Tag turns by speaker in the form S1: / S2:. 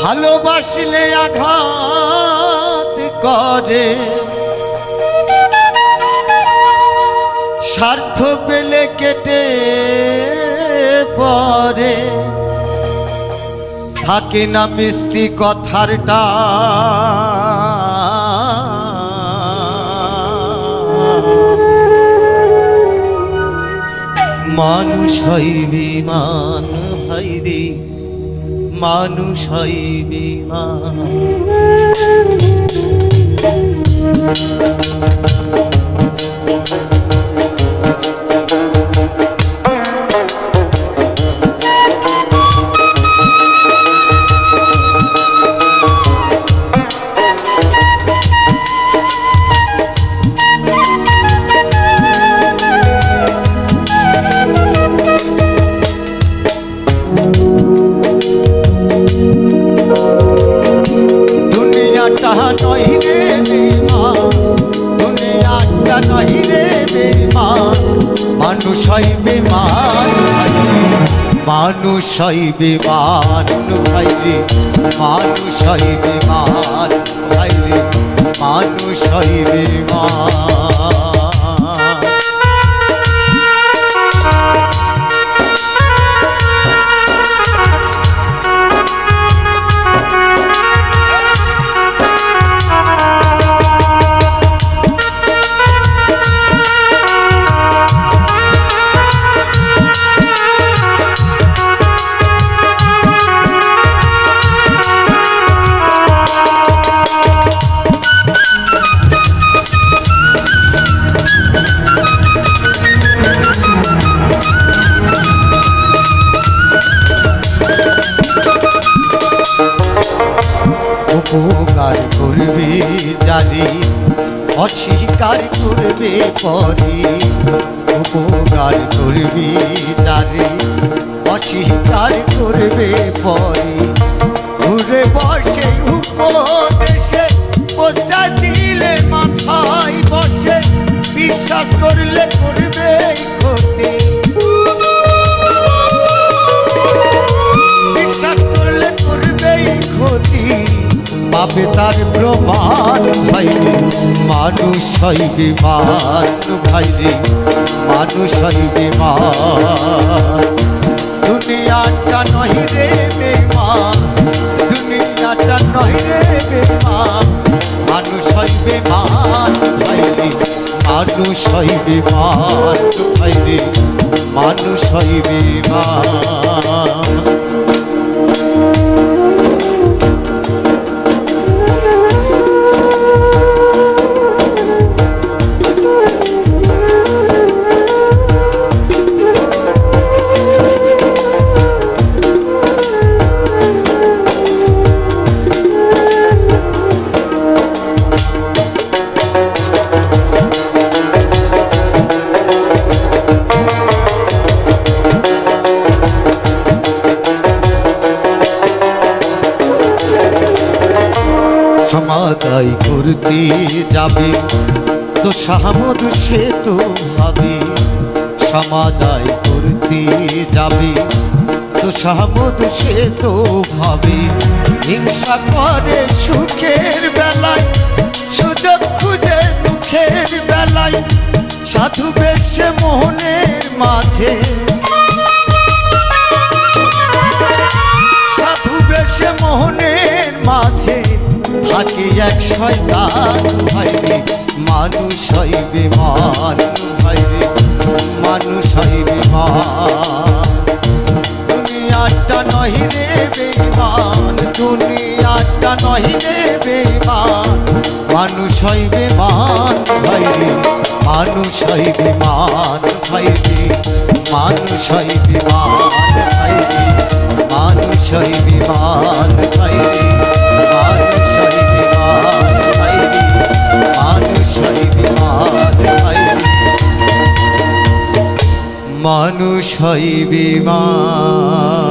S1: ভালোবাসলে আঘাত করে। স্বার্থ পেলে কেটে পরে থাকে না মিষ্টি কথারটা মানুষ হয় বিমান ভাই মানুষ হয় বিমান দুনিয়াটা নয় রে বেমান দুনিয়াটা নয় রে বেমান মানুষ মানুষ অস্বীকার করবে পরে, উপকার করবে জানি অস্বীকার করবে পরে, ঘুরে বসে উপদেশে পোস্টা দিলে মাথায় বসে, বিশ্বাস করলে করবে ক্ষতি। বিশ্বাস করলে করবেই ক্ষতি। পাবে তার প্রমাণ রে মানুষ হয় বিমান ভাই রে মানুষ হয় বিমান দুনিয়াটা নয় রে বেমান দুনিয়াটা নয় রে বেমান মানুষ হয় বেমান ভাই রে মানুষ হয় বিমান ভাই রে মানুষ হয় বিমান সমাদায় করতে যাবে। তো সাহামদ সে তো ভাবে, সমাদায় করতে যাবে। তো সাহামদ সে তো ভাবে, হিংসা করে সুখের বেলায়, সুযোগ খুঁজে দুঃখের বেলায়, সাধু বেশে মোহনের মাঝে। সাধু বেশে মোহনের মাঝে। থাকে এক শয়তান। ভাইরে মানুষ হয় বিমান ভাইরে মানুষ বিমান দুনিয়াটা নহি রে বেমান দুনিয়াটা নহি রে বেমান মানুষ হয় বিমান ভাইরে মানুষ হয় বিমান ভাইরে মানুষ হয় বিমান ভাইরে মানুষ হয় বিমান মানুষ হয় বিমান।